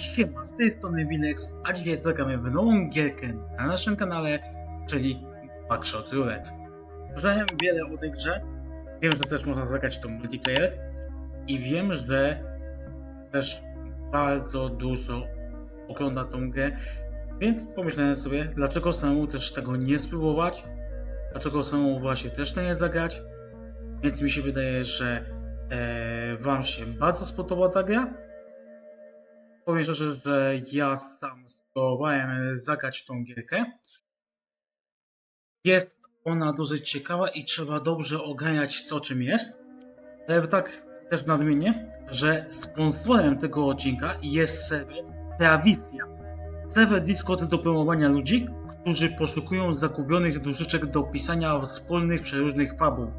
Siema, z tej strony Winex, a dzisiaj zagramy w nową gierkę na naszym kanale, czyli Backshot Roulette. Słyszałem wiele o tej grze, wiem, że też można zagrać to multiplayer i wiem, że też bardzo dużo ogląda tą grę, więc pomyślałem sobie, dlaczego samemu też tego nie spróbować, dlaczego samemu właśnie też nie zagrać, więc mi się wydaje, że e, Wam się bardzo spodoba ta gra. Powiem szczerze, że ja sam spróbowałem zagrać w tą gierkę. Jest ona dosyć ciekawa i trzeba dobrze ogarniać co czym jest. Ale tak też nadmienię, że sponsorem tego odcinka jest serwer Travistia. Serwer Discord do promowania ludzi, którzy poszukują zagubionych duszyczek do pisania wspólnych przeróżnych fabuł.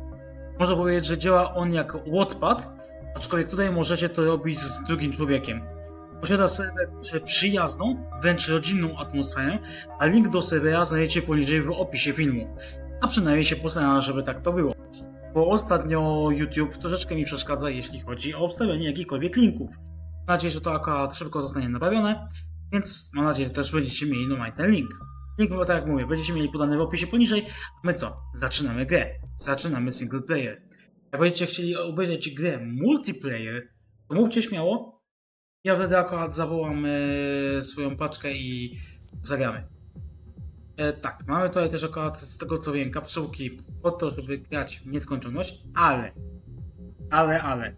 Można powiedzieć, że działa on jak Wattpad, aczkolwiek tutaj możecie to robić z drugim człowiekiem. Posiada serwer przyjazną, wręcz rodzinną atmosferę, a link do serwera znajdziecie poniżej w opisie filmu. A przynajmniej się postaram, żeby tak to było. Bo ostatnio YouTube troszeczkę mi przeszkadza, jeśli chodzi o wstawianie jakichkolwiek linków. Mam nadzieję, że to akurat szybko zostanie naprawione, więc mam nadzieję, że też będziecie mieli normalnie ten link. Link, bo tak jak mówię, będziecie mieli podany w opisie poniżej. A my co? Zaczynamy grę. Zaczynamy single player. Jak będziecie chcieli obejrzeć grę multiplayer, to mówcie śmiało, ja wtedy akurat zawołam e, swoją paczkę i zagramy. E, tak, mamy tutaj też akurat z tego co wiem kapsułki po to, żeby grać w nieskończoność, ale, ale, ale.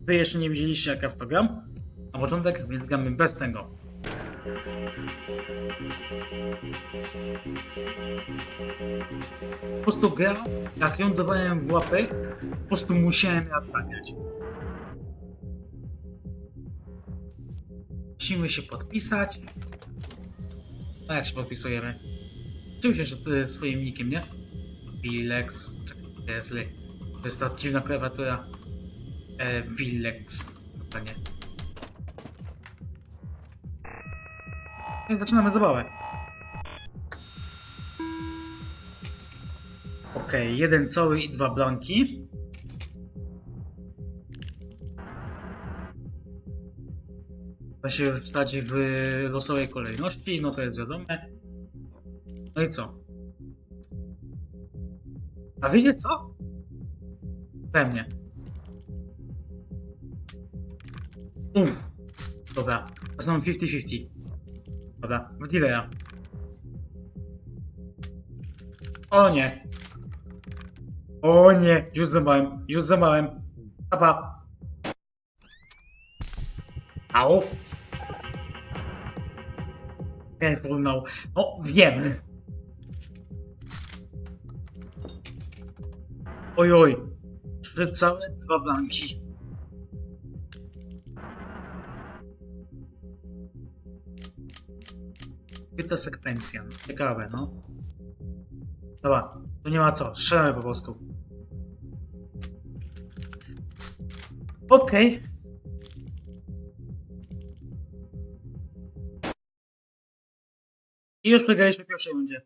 Wy jeszcze nie widzieliście jak ja w to gram na początek, więc gramy bez tego. Po prostu gra, jak ją dawałem w łapy, po prostu musiałem raz zagrać. Musimy się podpisać. A jak się podpisujemy? Czym się jest swoim nickiem, nie? Vilex. Czekaj, to jest ta dziwna klawiatura. E, Vilex. To nie. I zaczynamy zabawę. Okej, jeden cały i dwa blanki. To się wstać w losowej kolejności, no to jest wiadome. No i co? A wiecie co? Pewnie. Uff. Dobra, teraz mam 50-50. Dobra, w dealera. O nie! O nie! Już zamałem, już zamałem. Papa. Au. Careful now. O, wiem. Oj, oj. Trzy całe dwa blanki. Chyta sekwencja. Ciekawe, no. Dobra, tu nie ma co. Strzelamy po prostu. Okej. I już przegraliśmy w pierwszej rundzie.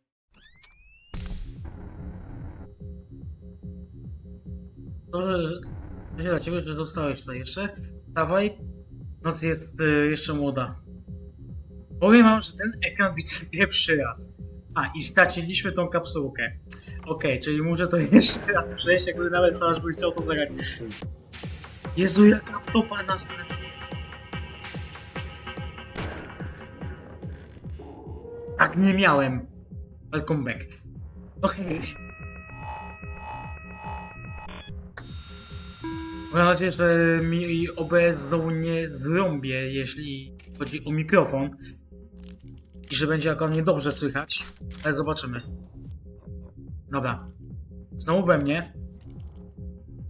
Dobrze, że że dla ciebie, że zostałeś tutaj jeszcze. Dawaj. Noc jest y, jeszcze młoda. Powiem wam, że ten ekran widzę pierwszy raz. A, i straciliśmy tą kapsułkę. Okej, czyli muszę to jeszcze raz przejść, jakby nawet twarz by chciał to zagrać. Jezu, jaka topa na stracie. Tak nie miałem. Welcome back. Okej. Mam nadzieję, że mi OBS znowu nie zrąbie, jeśli chodzi o mikrofon. I że będzie akurat niedobrze słychać. Ale zobaczymy. Dobra. Znowu we mnie.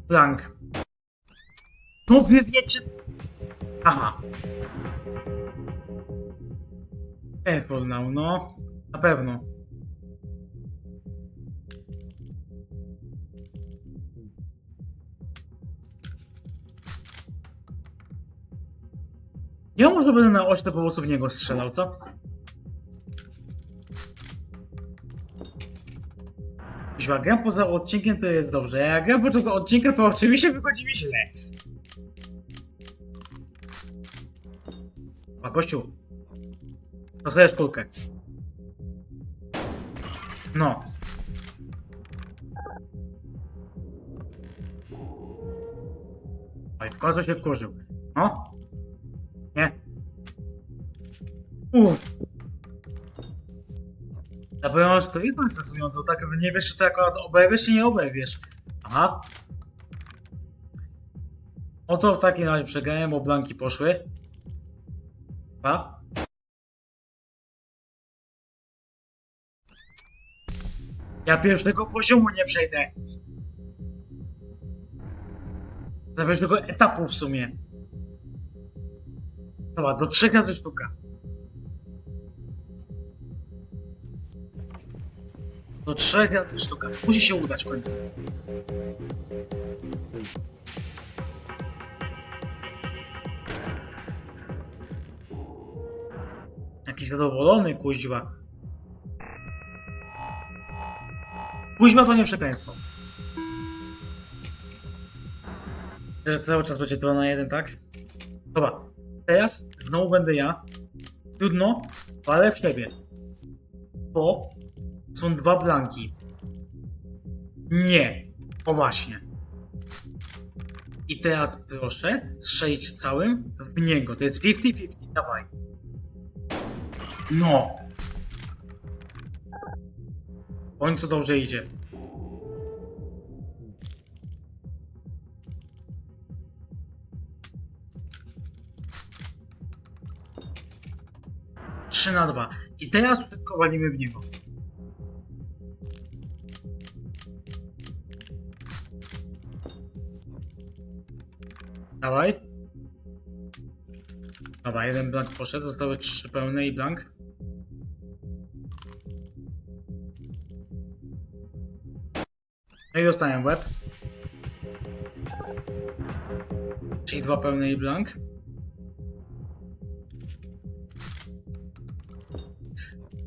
Blank. No wy wiecie... Aha. Careful now, no. Na pewno. Ja może będę na ośle po prostu w niego strzelał, co? Jeśli gram poza odcinkiem, to jest dobrze. Jak gram podczas odcinka, to oczywiście wychodzi mi źle. A gościu. Dostajesz kulkę. No. Oj, w końcu się wkurzył. No. Nie. Uff. Ja powiem, że to jest stresujące, tak nie wiesz, czy to akurat oberwiesz, czy nie oberwiesz. Aha. Oto w takim razie przegrałem, bo blanki poszły. Dwa. Ja pierwszego poziomu nie przejdę. Do pierwszego etapu w sumie. Dobra, do trzech razy sztuka. Do trzech razy sztuka. Musi się udać w końcu. Jakiś zadowolony, kuźwa. Kuźma to nie przekleństwo. Że cały czas będzie 2 na 1, tak? Dobra. Teraz znowu będę ja. Trudno, ale w siebie. Bo są dwa blanki. Nie. O właśnie. I teraz proszę strzelić całym w niego. To jest 50-50. Dawaj. No. W końcu dobrze idzie. Trzy na dwa. I teraz wszystko walimy w niego. Dawaj. Dobra, jeden blank poszedł, zostały trzy pełne i blank. I dostałem w łeb. Czyli dwa pełne i blank.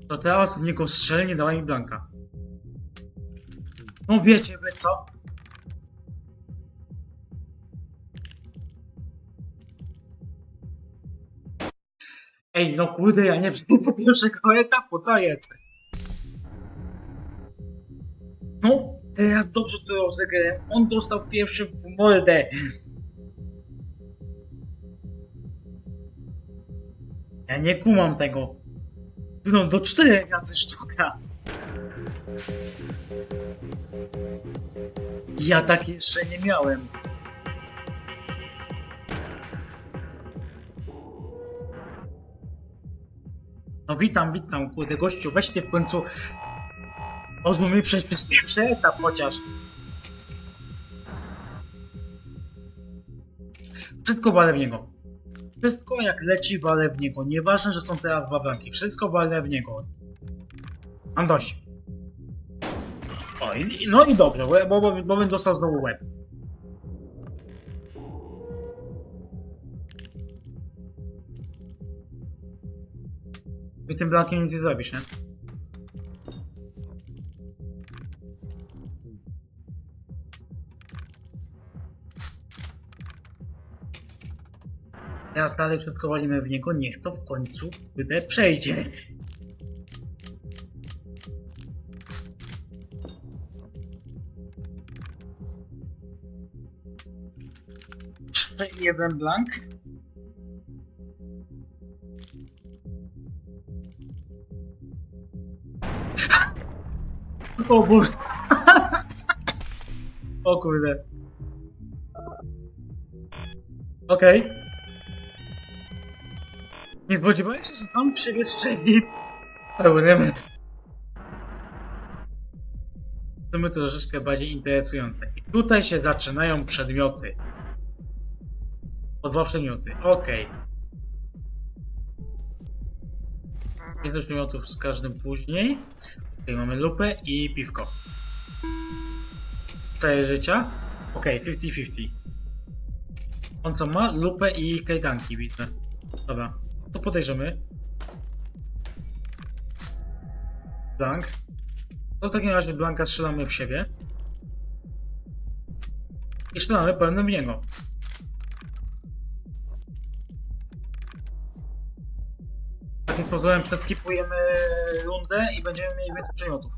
To teraz niego strzelnie dała mi blanka. No wiecie wy co? Ej, no kurde, ja nie przejdę pierwszego etapu, co jest? No, teraz dobrze to rozegrałem. On dostał pierwszy w mordę. Ja nie kumam tego. No, do czterech razy sztuka. Ja tak jeszcze nie miałem. No witam, witam, kurde gościu, weźcie w końcu Pozwól mi przejść przez pierwszy etap chociaż. Wszystko walę w niego. Wszystko jak leci walę w niego. Nieważne, że są teraz dwa blanki. Wszystko walę w niego. Mam dość. O, i, no i dobrze, bo, bo, bo bym dostał znowu łeb. I tym blankiem nic nie zrobisz, nie? Teraz dalej wszystko w niego, niech to w końcu wydę przejdzie. Jeden blank. O Boże. O kurde. Okej. Nie spodziewałem się, że siebie strzeli pełnym. To my troszeczkę bardziej interesujące. I tutaj się zaczynają przedmioty. Po dwa przedmioty. Okej. Jest do przedmiotów z każdym później. Tutaj mamy lupę i piwko. Cztery życia. Okej, 50-50. On co ma? Lupę i kajdanki, widzę. Dobra, to podejrzymy. Blank. To w takim razie Blanka strzelamy w siebie. I strzelamy pełnym niego. Takim sposobem przeskipujemy rundę i będziemy mieli więcej przedmiotów.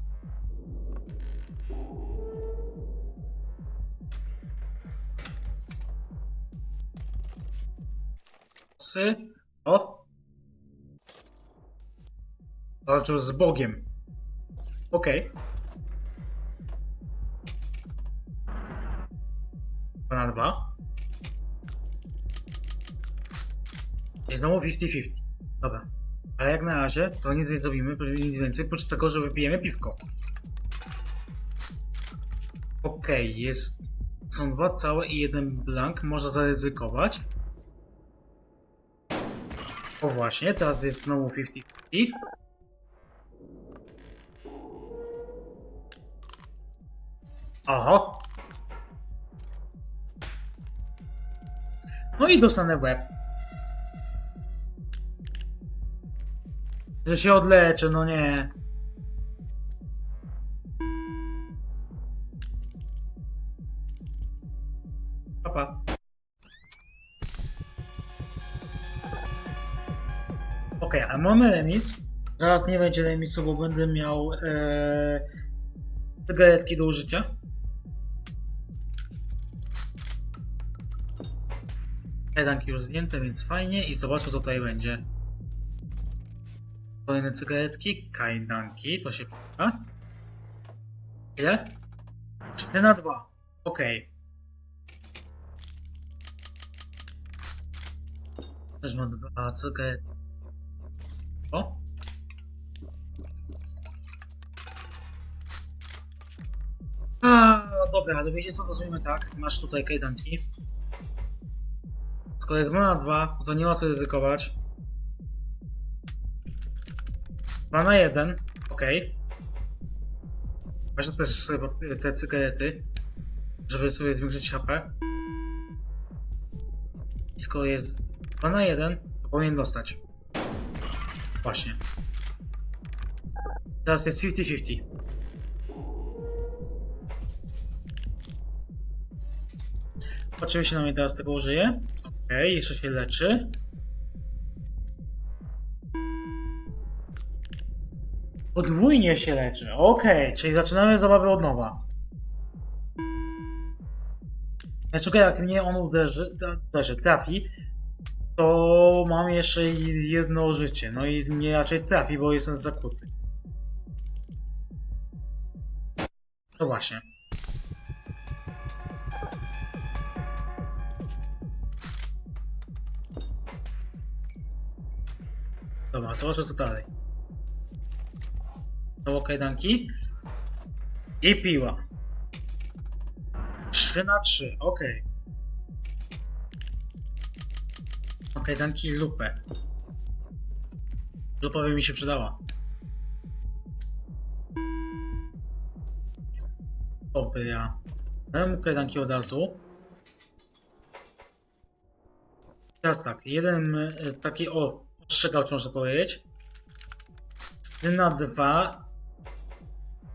Sy. O! Walczył z Bogiem. Okej. Dwa na dwa. I znowu 50-50. Dobra. Ale jak na razie to nic nie zrobimy, nic więcej, oprócz tego, że wypijemy piwko. Okej, jest... Są dwa całe i jeden blank, można zaryzykować. O właśnie, teraz jest znowu 50-50. Oho! No i dostanę łeb. Że się odleczę, no nie. Papa. Okej, ale mamy remis. Zaraz nie będzie remisu, bo będę miał ee, do użycia. Kajdanki już zdjęte, więc fajnie i zobaczmy co tutaj będzie. Kolejne cygaretki, kajdanki, to się przyda. Ile? 3 na 2. Okej. Też mam dwa cygaretki. O! A, dobra, ale wiecie co, to zrobimy tak. Masz tutaj kajdanki. Skoro jest 2 na 2, to nie ma co ryzykować. 2 na 1, okej. Weźmy też sobie te cygarety, żeby sobie zwiększyć HP. I skoro jest 2 na 1, to powinien dostać. Właśnie. Teraz jest 50-50. Oczywiście na mnie teraz tego użyje. Okej, jeszcze się leczy. Podwójnie się leczy. Okej, czyli zaczynamy zabawę od nowa. Znaczy, jak mnie on uderzy, uderzy, trafi, to mam jeszcze jedno życie. No i mnie raczej trafi, bo jestem zakuty. To właśnie. Dobra, zobaczę co dalej. To kajdanki. I piła. 3 na 3, okej. Okay. Kajdanki i lupę. Lupa by mi się przydała. Dobra. Dałem kajdanki od razu. Teraz tak, jeden e, taki o ostrzegał, czy można powiedzieć. 3 na 2.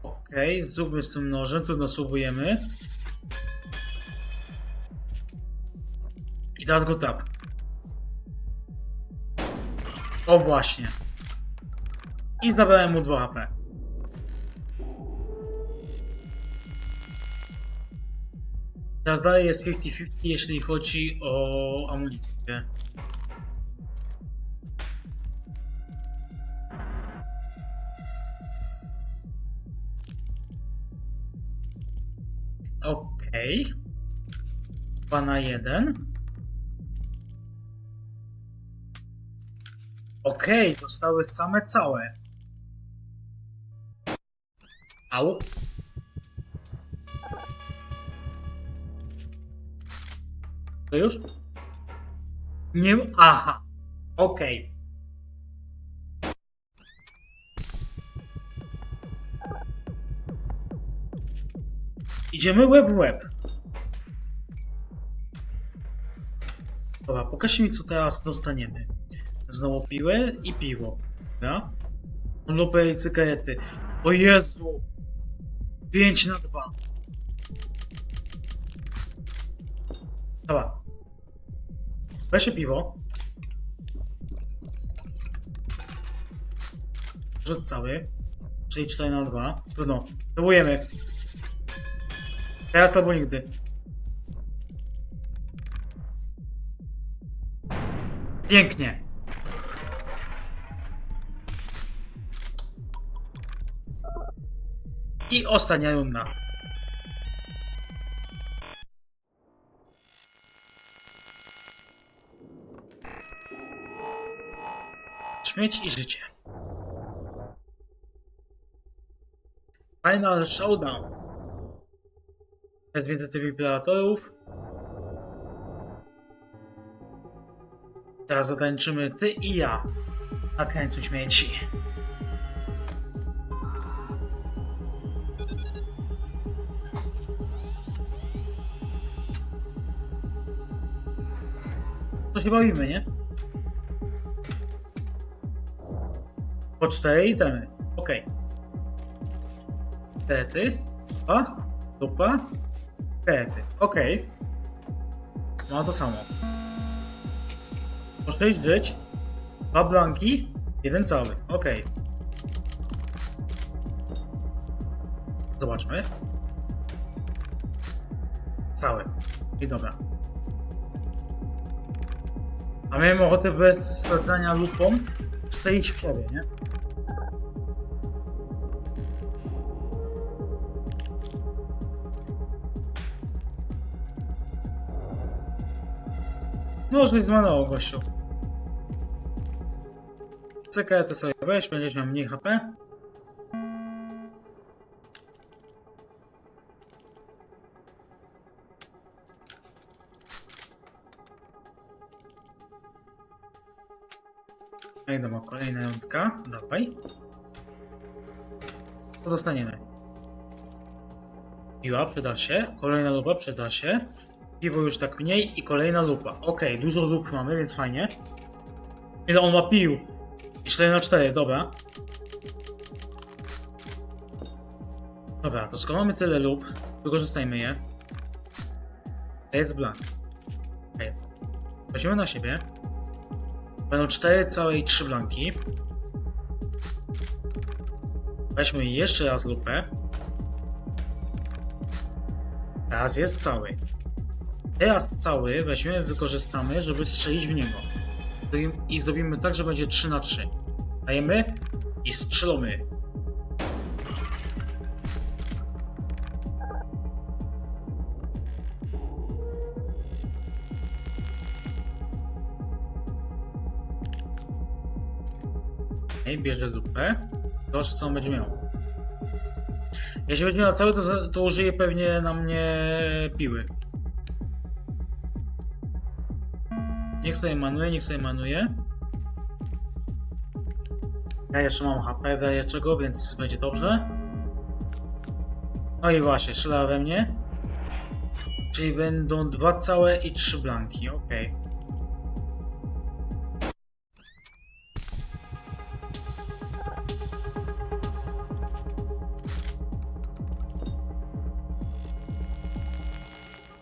Okej, zróbmy z tym nożem, trudno spróbujemy. I teraz go tap. O właśnie. I zabrałem mu 2 HP. Teraz dalej jest 50-50, jeśli chodzi o amunicję. Okej. 2 na 1. Okej, zostały same całe. Au. To już? Nie. Aha. Okej. Idziemy łeb w łeb. Dobra, pokażcie mi co teraz dostaniemy. Znowu piłę i piwo. Ja? Lupę i cygarety. O Jezu! 5 na 2. Dobra. Weźcie piwo. Rzut cały. Czyli 4 na 2. Trudno. Próbujemy. Teraz albo nigdy. Pięknie. I ostatnia runda. Śmieć i życie. Final Showdown. Jest więcej tych wibratorów. Teraz zatańczymy ty i ja na krańcu śmieci. To się bawimy, nie? Po cztery itemy. Okej. Tety. Dupa. Dupa. Tety. Okej. Ma to samo. Po 6 żyć. Dwa blanki. Jeden cały. Okej. Zobaczmy. Cały. I dobra. A miałem ochotę bez sprawdzania lupą strzelić w siebie, nie? No, już nie zmanało gościu. CK to sobie weź, będziesz miał mniej HP. No i dobra, kolejna rundka. Dawaj. Co dostaniemy? Piła przyda się, kolejna lupa przyda się. Piwo już tak mniej i kolejna lupa. Okej, dużo lup mamy, więc fajnie. Ile on ma pił? 4 na 4, dobra. Dobra, to skoro mamy tyle lub, wykorzystajmy je. Jest blank. Okej. Weźmiemy na siebie. Będą 4 całe i 3 blanki. Weźmy jeszcze raz lupę. Teraz jest cały. Teraz cały weźmiemy, wykorzystamy, żeby strzelić w niego. I zrobimy tak, że będzie 3 na 3. Dajemy i strzelamy. Ej, bierze lupę. Zobacz, co on będzie miał. Jeśli będzie miał cały, to, to użyje pewnie na mnie piły. Niech sobie manuje, niech sobie manuje. Ja jeszcze mam HP daję czego, więc będzie dobrze. No i właśnie, strzela we mnie. Czyli będą dwa całe i trzy blanki.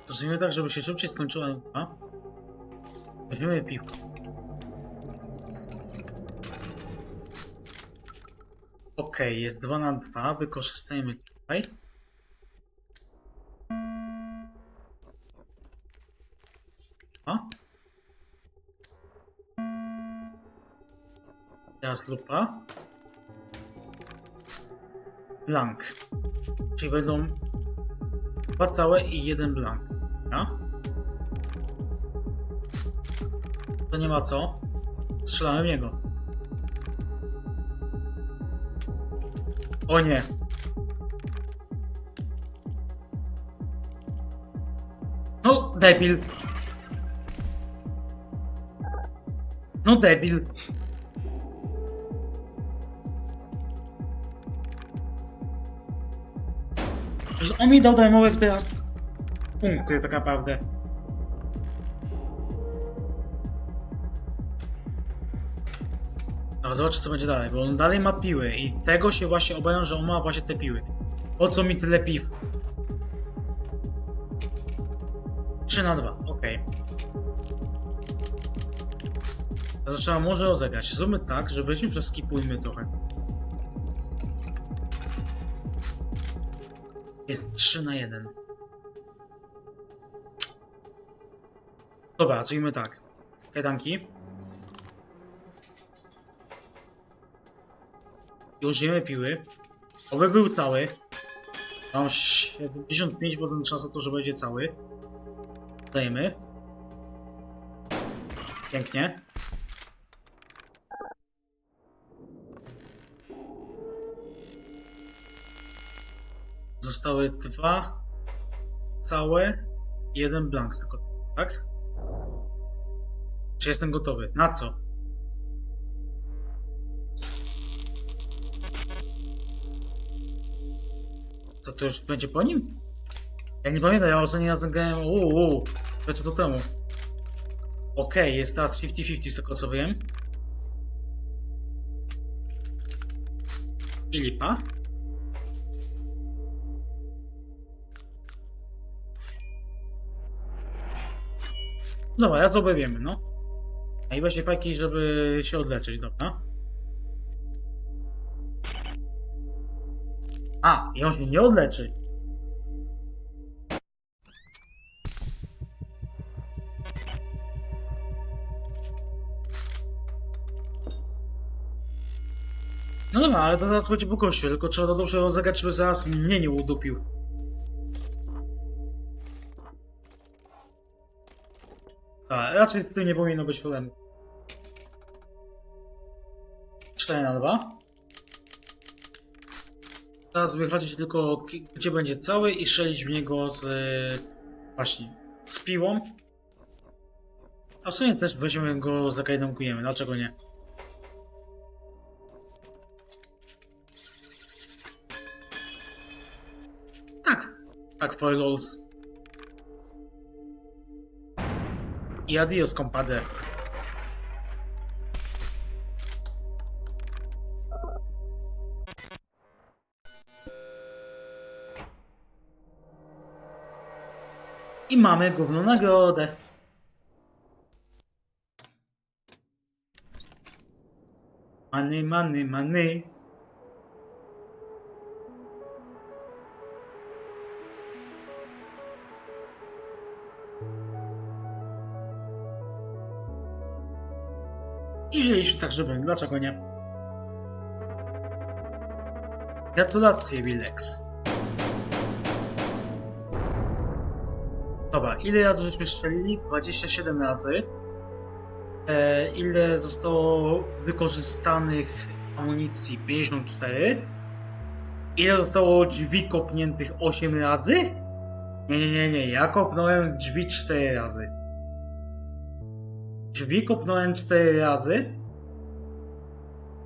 To zrobimy tak, żeby się szybciej skończyła a? Weźmiemy piwko. Okej, jest 2 na 2, wykorzystajmy tutaj. A? Teraz lupa. Blank. Czyli będą całe i jeden blank. Ja? To nie ma co. Strzelamy w niego. O nie. No, debil. No, debil. Przecież on mi dał darmowe teraz punkty tak naprawdę. ale zobaczę co będzie dalej, bo on dalej ma piły i tego się właśnie obawiam, że on ma właśnie te piły. Po co mi tyle piw? 3 na 2, ok. Zaczęła może rozegrać. Zróbmy tak, że weźmy przeskipujmy trochę. Jest 3 na 1. Dobra, zrobimy tak. Kajdanki. Użyjemy piły. Oby był cały. Mam 75% szans na to, że będzie cały. Dajemy. Pięknie. Zostały dwa całe jeden blank tego, tak? Czy jestem gotowy? Na co? Co to już będzie po nim? Ja nie pamiętam, ja ostatni raz grałem. Uuu, uuu, to to temu. Okej, jest teraz 50-50 z tego co wiem. I lipa. Dobra, ja sobie wiemy, no. A i właśnie fajki, żeby się odleczyć, dobra. I on się nie odleczy. No dobra, ale to zaraz będzie po kościu, tylko trzeba to dobrze rozegrać, żeby zaraz mnie nie udupił. A, raczej z tym nie powinno być problemu. 4 na 2. Teraz wychodzić tylko gdzie będzie cały i strzelić w niego z właśnie z piłą. A w sumie też weźmiemy go zakajdankujemy, dlaczego nie? Tak, tak for. Y adiós, compadre. I mamy główną nagrodę. Money, money, money. I wzięliśmy tak, żeby, dlaczego nie? Gratulacje, Wilex. Ile razy żeśmy strzelili? 27 razy. E, ile zostało wykorzystanych amunicji? 54. Ile zostało drzwi kopniętych 8 razy? Nie, nie, nie, nie. Ja kopnąłem drzwi 4 razy. Drzwi kopnąłem 4 razy.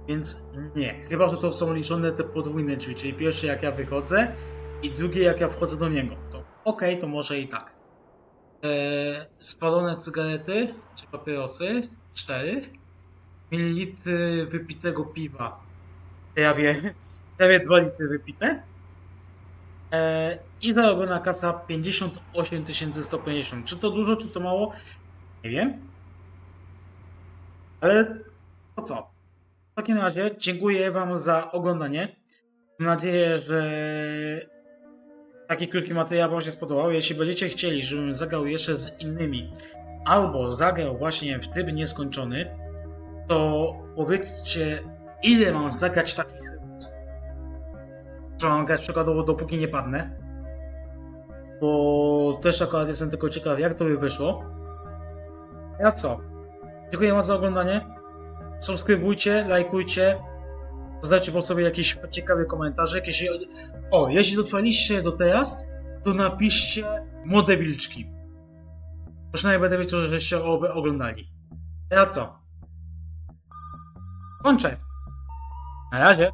Więc nie. Chyba, że to są liczone te podwójne drzwi, czyli pierwsze jak ja wychodzę i drugie jak ja wchodzę do niego. To okej, to może i tak. Eee, spalone cygarety czy papierosy? 4 mililitry wypitego piwa. Prawie, prawie 2 litry wypite. Eee, i zarobiona kasa 58 150 czy to dużo, czy to mało? Nie wiem. Ale to co? W takim razie dziękuję wam za oglądanie. Mam nadzieję, że taki krótki materiał wam się spodobał. Jeśli będziecie chcieli, żebym zagrał jeszcze z innymi, albo zagrał właśnie w tryb nieskończony, to powiedzcie, ile mam zagrać takich że mam grać przykładowo dopóki nie padnę. Bo też akurat jestem tylko ciekaw, jak to by wyszło. Ja co? Dziękuję wam za oglądanie. Subskrybujcie, lajkujcie. Zadajcie po sobie jakiś ciekawy komentarze. Jeśli... O, jeśli dotrwaliście do teraz, to napiszcie młode wilczki. Przynajmniej będę wiedział, że żeście oby oglądali. Ja co? Kończę. Na razie.